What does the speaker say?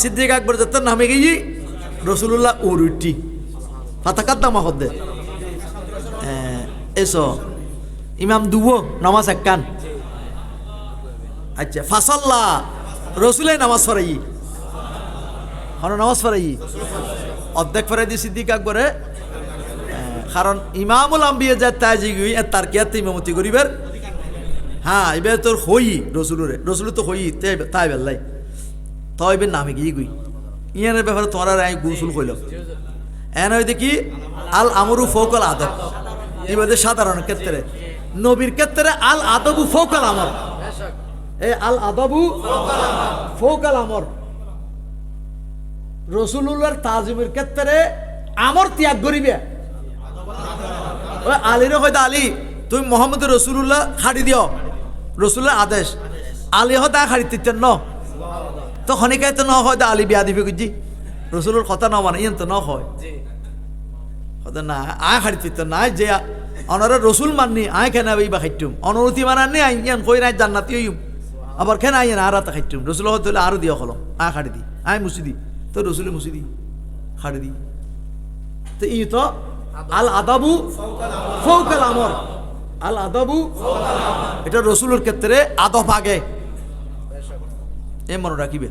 সিদ্দিক আকবর যত নামে গিয়ে রসুল্লাহ উরুটি। ফাতাকাত নামা হদ্দে এসো। ইমাম দুবো, নামাজ এককান আচ্ছা ফাসাল্লা রসুলে নামাজ ফরাই। হন নামাজ ফরাই? অর্ধেক ফরাই দি সিদ্দিক আকবরে। কারণ ইমামুল আম্বিয়া যা তাজি গই তার কিয়াতে ইমামতি করিবার? হ্যাঁ এবার তোর হই রসুলরে। রসুল তো হই তাই বেল্লাই। তবে নামে গিয়ে গুই। ইয়ানের ব্যাপারে তোমার আর আমি গুসুল কইল এন হয় দেখি আল আমরু ফৌকল আদব। এবারে সাধারণ ক্ষেত্রে। নবীর ক্ষেত্রে আল আদবু ফৌকল আমর। এ আল আদবু ফৌকাল আমর। রসুল্লাহর তাজিমের ক্ষেত্রে আমর ত্যাগ করিবে। ওই আলীর হয়তো আলী তুমি মোহাম্মদ রসুল্লাহ খাড়ি দিও। রসুল্লাহ আদেশ। আলী হয়তো খাড়ি দিতেন ন। তো খনিকায় তো ন হয় তো আলী বিয়া দিবে বুঝছি রসুলের কথা ন মানে ইয়েন তো ন হয় হয়তো না আয় খাড়ি দিতেন না যে অনারা রসুল মাননি আয় কেন এই বা খাইতুম। অনুরতি মানাননি আই ইয়ান কই নাই জান্নাতি হইম আবার কেন আইন আর আতা খাইতুম। রসুল হতে হলে আরও দিও হলো আয় খাড়ি দি আয় মুসি দি তো রসুলে মুসি দি খাড়ি দি। তো ই তো আল আদাবু ফৌকাল আমর আল আদাবু এটা রসুলের ক্ষেত্রে আদব আগে। এ মনে রাখিবে।